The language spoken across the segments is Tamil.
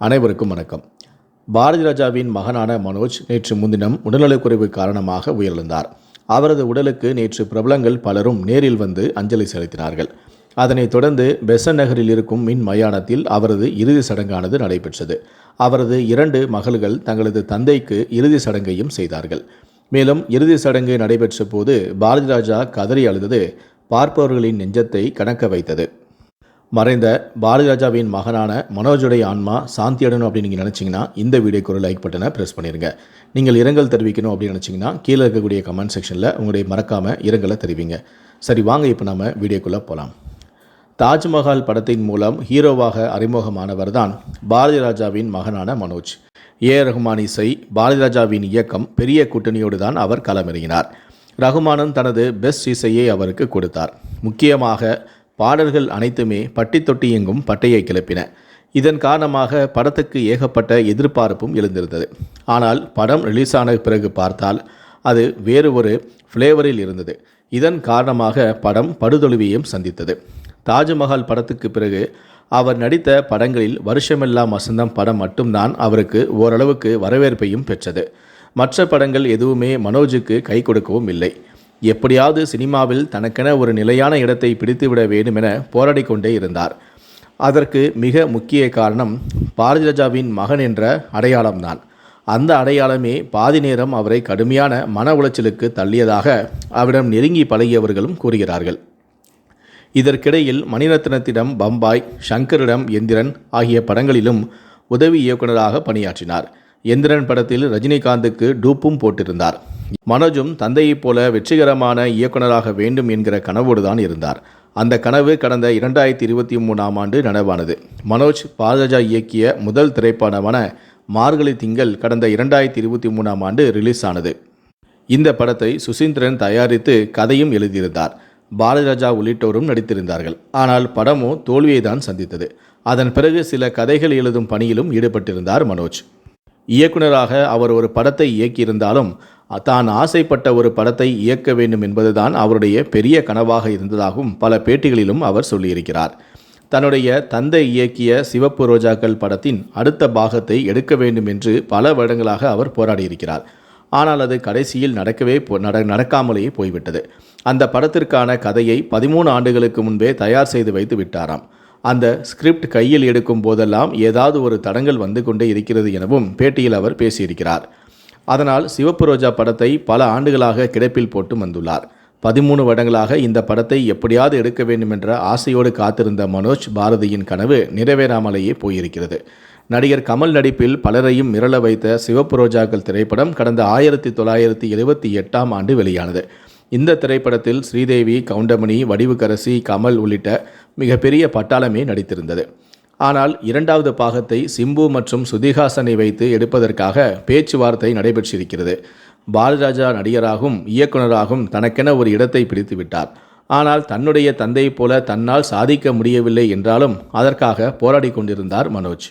அனைவருக்கும் வணக்கம். பாரதி ராஜாவின் மகனான மனோஜ் நேற்று முன்தினம் உடல்நலக்குறைவு காரணமாக உயிரிழந்தார். அவரது உடலுக்கு நேற்று பிரபலங்கள் பலரும் நேரில் வந்து அஞ்சலி செலுத்தினார்கள். அதனைத் தொடர்ந்து பெசன் நகரில் இருக்கும் மின் மயானத்தில் அவரது இறுதி சடங்கானது நடைபெற்றது. அவரது இரண்டு மகள்கள் தங்களது தந்தைக்கு இறுதி சடங்கையும் செய்தார்கள். மேலும் இறுதி சடங்கு நடைபெற்ற போது பாரதி ராஜா கதறி அழுதது பார்ப்பவர்களின் நெஞ்சத்தை கணக்க வைத்தது. மறைந்த பாரதி ராஜாவின் மகனான மனோஜுடைய ஆன்மா சாந்தி அப்படின்னு நீங்கள் நினச்சிங்கன்னா இந்த வீடியோக்கு ஒரு லைக் பட்டனை ப்ரெஸ் பண்ணிடுங்க நீங்கள் இரங்கல் தெரிவிக்கணும் அப்படின்னு நினச்சிங்கன்னா கீழே இருக்கக்கூடிய கமெண்ட் செக்ஷனில் உங்களுடைய மறக்காமல் இரங்கலை தெரிவிங்க. சரி வாங்க இப்போ நம்ம வீடியோக்குள்ளே போகலாம் தாஜ்மஹால் படத்தின் மூலம் ஹீரோவாக அறிமுகமானவர் தான் பாரதி ராஜாவின் மகனான மனோஜ். ஏ. ரகுமான் இசை பாரதி ராஜாவின் இயக்கம் பெரிய கூட்டணியோடு தான் அவர் களமிறங்கினார். ரகுமானும் தனது பெஸ்ட் இசையை அவருக்கு கொடுத்தார். முக்கியமாக பாடல்கள் அனைத்துமே பட்டி தொட்டி எங்கும் பட்டையை கிளப்பின. இதன் காரணமாக படத்துக்கு ஏகப்பட்ட எதிர்பார்ப்பும் எழுந்திருந்தது. ஆனால் படம் ரிலீஸ் ஆன பிறகு பார்த்தால் அது வேறு ஒரு ஃப்ளேவரில் இருந்தது. இதன் காரணமாக படம் படுதொழுவியும் சந்தித்தது. தாஜ்மஹால் படத்துக்கு பிறகு அவர் நடித்த படங்களில் வருஷமெல்லாம் வசந்தம் படம் மட்டும்தான் அவருக்கு ஓரளவுக்கு வரவேற்பையும் பெற்றது. மற்ற படங்கள் எதுவுமே மனோஜுக்கு கை கொடுக்கவும் இல்லை. எப்படியாவது சினிமாவில் தனக்கென ஒரு நிலையான இடத்தை பிடித்துவிட வேண்டும் என போராடி கொண்டே இருந்தார். அதற்கு மிக முக்கிய காரணம் பாரதிராஜாவின் மகன் என்ற அடையாளம்தான். அந்த அடையாளமே பாதி நேரம் அவரை கடுமையான மன உளைச்சலுக்கு தள்ளியதாக அவரிடம் நெருங்கி பழகியவர்களும் கூறுகிறார்கள். இதற்கிடையில் மணிரத்னத்திடம் பம்பாய் சங்கரிடம் எந்திரன் ஆகிய படங்களிலும் உதவி இயக்குநராக பணியாற்றினார். எந்திரன் படத்தில் ரஜினிகாந்துக்கு டூப்பும் போட்டிருந்தார். மனோஜும் தந்தையைப் போல வெற்றிகரமான இயக்குநராக வேண்டும் என்கிற கனவோடு தான் இருந்தார். அந்த கனவு கடந்த இரண்டாயிரத்தி இருபத்தி மூணாம் ஆண்டு நனவானது. மனோஜ் பாரதஜா இயக்கிய முதல் திரைப்படமான மார்கழி திங்கள் கடந்த இரண்டாயிரத்தி இருபத்தி மூணாம் ஆண்டு ரிலீஸ் ஆனது இந்த படத்தை சுசீந்திரன் தயாரித்து கதையும் எழுதியிருந்தார். பாரதிராஜா உள்ளிட்டோரும் நடித்திருந்தார்கள். ஆனால் படமோ தோல்வியை தான் சந்தித்தது. அதன் பிறகு சில கதைகள் எழுதும் பணியிலும் ஈடுபட்டிருந்தார் மனோஜ். இயக்குனராக அவர் ஒரு படத்தை இயக்கியிருந்தாலும் தான் ஆசைப்பட்ட ஒரு படத்தை இயக்க வேண்டும் என்பதுதான் அவருடைய பெரிய கனவாக இருந்ததாகவும் பல பேட்டிகளிலும் அவர் சொல்லியிருக்கிறார். தன்னுடைய தந்தை இயக்கிய சிவப்பு ரோஜாக்கள் படத்தின் அடுத்த பாகத்தை எடுக்க வேண்டும் என்று பல வருடங்களாக அவர் போராடியிருக்கிறார். ஆனால் அது கடைசியில் நடக்கவே போ- நட நடக்காமலேயே போய்விட்டது. அந்த படத்திற்கான கதையை பதிமூணு ஆண்டுகளுக்கு முன்பே தயார் செய்து வைத்து விட்டாராம். அந்த ஸ்கிரிப்ட் கையில் எடுக்கும் போதெல்லாம் ஏதாவது ஒரு தடங்கள் வந்து கொண்டே இருக்கிறது எனவும் பேட்டியில் அவர் பேசியிருக்கிறார். அதனால் சிவப்பு ரோஜா படத்தை பல ஆண்டுகளாக கிடப்பில் போட்டு வந்துள்ளார். பதிமூணு வருடங்களாக இந்த படத்தை எப்படியாவது எடுக்க வேண்டுமென்ற ஆசையோடு காத்திருந்த மனோஜ் பாரதியின் கனவு நிறைவேறாமலேயே போயிருக்கிறது. நடிகர் கமல் நடிப்பில் பலரையும் மிரள வைத்த சிவப்பு ரோஜாக்கள் திரைப்படம் கடந்த ஆயிரத்தி தொள்ளாயிரத்தி எழுபத்தி எட்டாம் ஆண்டு வெளியானது. இந்த திரைப்படத்தில் ஸ்ரீதேவி கவுண்டமணி வடிவுக்கரசி கமல் உள்ளிட்ட மிகப்பெரிய பட்டாளமே நடித்திருந்தது. ஆனால் இரண்டாவது பாகத்தை சிம்பு மற்றும் சுதிஹாசனை வைத்து எடுப்பதற்காக பேச்சுவார்த்தை நடைபெற்றிருக்கிறது. பாலராஜா நடிகராகவும் இயக்குனராகவும் தனக்கென ஒரு இடத்தை பிடித்து விட்டார். ஆனால் தன்னுடைய தந்தையைப் போல தன்னால் சாதிக்க முடியவில்லை என்றாலும் அதற்காக போராடி கொண்டிருந்தார் மனோஜ்.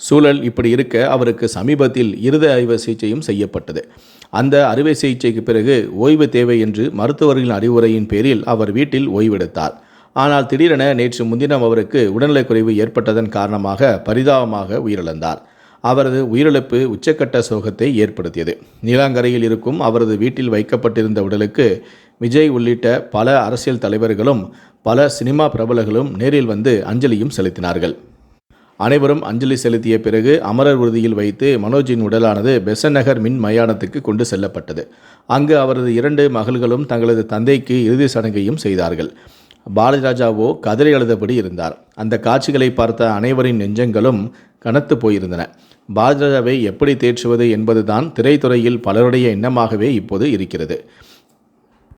சூழல் இப்படி இருக்க அவருக்கு சமீபத்தில் இருத அறுவை சிகிச்சையும் செய்யப்பட்டது. அந்த அறுவை சிகிச்சைக்கு பிறகு ஓய்வு தேவை என்று மருத்துவர்களின் அறிவுரையின் பேரில் அவர் வீட்டில் ஓய்வெடுத்தார். ஆனால் திடீரென நேற்று முன்தினம் அவருக்கு உடல்நலக்குறைவு ஏற்பட்டதன் காரணமாக பரிதாபமாக உயிரிழந்தார். அவரது உயிரிழப்பு உச்சக்கட்ட சோகத்தை ஏற்படுத்தியது. நீலாங்கரையில் இருக்கும் அவரது வீட்டில் வைக்கப்பட்டிருந்த உடலுக்கு விஜய் உள்ளிட்ட பல அரசியல் தலைவர்களும் பல சினிமா பிரபலங்களும் நேரில் வந்து அஞ்சலியும் செலுத்தினார்கள். அனைவரும் அஞ்சலி செலுத்திய பிறகு அமரர் உறுதியில் வைத்து மனோஜின் உடலானது பெசன் நகர் மின் மயானத்துக்கு கொண்டு செல்லப்பட்டது. அங்கு அவரது இரண்டு மகள்களும் தங்களது தந்தைக்கு இறுதி சடங்கையும் செய்தார்கள். பாரதிராஜாவோ கதறி எழுதபடி இருந்தார். அந்த காட்சிகளை பார்த்த அனைவரின் நெஞ்சங்களும் கனத்து போயிருந்தன. பாரதிராஜாவை எப்படி தேற்றுவது என்பதுதான் திரைத்துறையில் பலருடைய எண்ணமாகவே இப்போது இருக்கிறது.